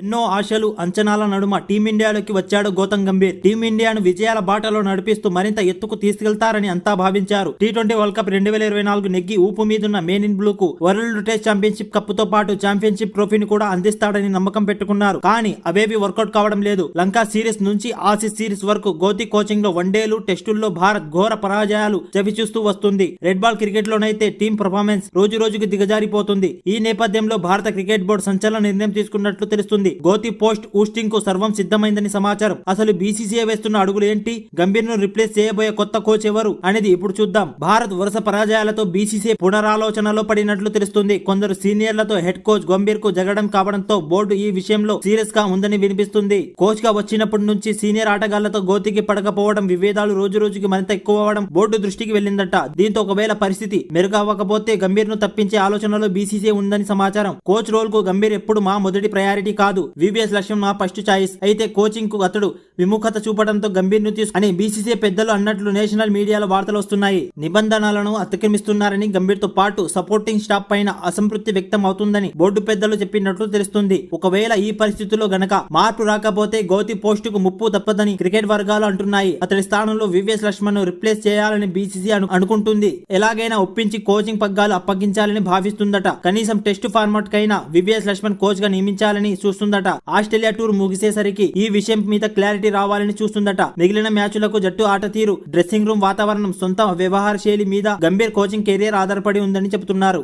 ఎన్నో ఆశలు అంచనాల నడుమ టీమిండియాలోకి వచ్చాడు గౌతమ్ గంభీర్. టీమిండియాను విజయాల బాటలో నడిపిస్తూ మరింత ఎత్తుకు తీసుకెళ్తారని అంతా భావించారు. టీ ట్వంటీ వరల్డ్ కప్ రెండు వేల ఇరవై నాలుగు నెగ్గి ఊపు మీదున్న మెయిన్ ఇన్ బ్లూ కు వరల్డ్ టెస్ట్ ఛాంపియన్షిప్ కప్పుతో పాటు ఛాంపియన్షిప్ ట్రోఫీని కూడా అందిస్తాడని నమ్మకం పెట్టుకున్నారు. కానీ అవేవి వర్కౌట్ కావడం లేదు. లంకా సిరీస్ నుంచి ఆసిస్ సిరీస్ వరకు గోతి కోచింగ్లో వన్డేలు టెస్టుల్లో భారత్ ఘోర పరాజయాలు చవిచూస్తూ వస్తుంది. రెడ్ బాల్ క్రికెట్ లోనైతే టీం పర్ఫార్మెన్స్ రోజు రోజుకు దిగజారిపోతుంది. ఈ నేపథ్యంలో భారత క్రికెట్ బోర్డు సంచలన నిర్ణయం తీసుకున్నట్లు తెలుస్తుంది. గోతి పోస్ట్ ఊస్టింగ్కు సర్వం సిద్ధమైందని సమాచారం. అసలు బీసీసీఐ వేస్తున్న అడుగులు ఏంటి? గంభీర్ను రిప్లేస్ చేయబోయే కొత్త కోచ్ ఎవరు అనేది ఇప్పుడు చూద్దాం. భారత్ వరుస పరాజయాలతో బీసీసీఐ పునరాలోచనలో పడినట్లు తెలుస్తుంది. కొందరు సీనియర్లతో హెడ్ కోచ్ గంభీర్కు జగడం కావడంతో బోర్డు ఈ విషయంలో సీరియస్గా ఉందని వినిపిస్తుంది. కోచ్గా వచ్చినప్పటి నుంచి సీనియర్ ఆటగాళ్ళతో గోతికి పడకపోవడం విభేదాలు రోజు రోజుకి మరింత ఎక్కువ అవడం బోర్డు దృష్టికి వెళ్ళిందట. దీంతో ఒకవేళ పరిస్థితి మెరుగవ్వకపోతే గంభీర్ను తప్పించే ఆలోచనలో బీసీసీ ఉందని సమాచారం. కోచ్ రోల్కు గంభీర్ ఎప్పుడు మా మొదటి ప్రయారిటీ కాదు. వివిఎస్ లక్ష్యం మా ఫస్ట్ చాయిస్ అయితే కోచింగ్కు అతడు విముఖత చూపడంతో గంభీర్ను తీసు అని బీసీసీ పెద్దలు అన్నట్లు నేషనల్ మీడియాలో వార్తలు వస్తున్నాయి. నిబంధనలను అతిక్రమిస్తున్నారని గంభీర్తో పాటు సపోర్టింగ్ స్టాఫ్ పైన అసంతృప్తి వ్యక్తం అవుతుందని బోర్డు పెద్దలు చెప్పినట్లు తెలుస్తుంది. ఒకవేళ ఈ పరిస్థితుల్లో గనక మార్పు రాకపోతే గౌతి పోస్టుకు ముప్పు తప్పదని క్రికెట్ వర్గాలు అంటున్నాయి. అతడి స్థానంలో వివిఎస్ లక్ష్మణ్ను రిప్లేస్ చేయాలని బీసీసీ అనుకుంటుంది. ఎలాగైనా ఒప్పించి కోచింగ్ పగ్గాలు అప్పగించాలని భావిస్తుందట. కనీసం టెస్ట్ ఫార్మాట్ కైనా వివిఎస్ లక్ష్మణ్ కోచ్గా నియమించాలని చూస్తుందట. ఆస్ట్రేలియా టూర్ ముగిసేసరికి ఈ విషయం మీద క్లారిటీ రావాలని చూస్తుందట. మిగిలిన మ్యాచ్లకు జట్టు ఆట తీరు డ్రెస్సింగ్ రూమ్ వాతావరణం సొంత వ్యవహార శైలి మీద గంభీర్ కోచింగ్ కెరీర్ ఆధారపడి ఉందని చెబుతున్నారు.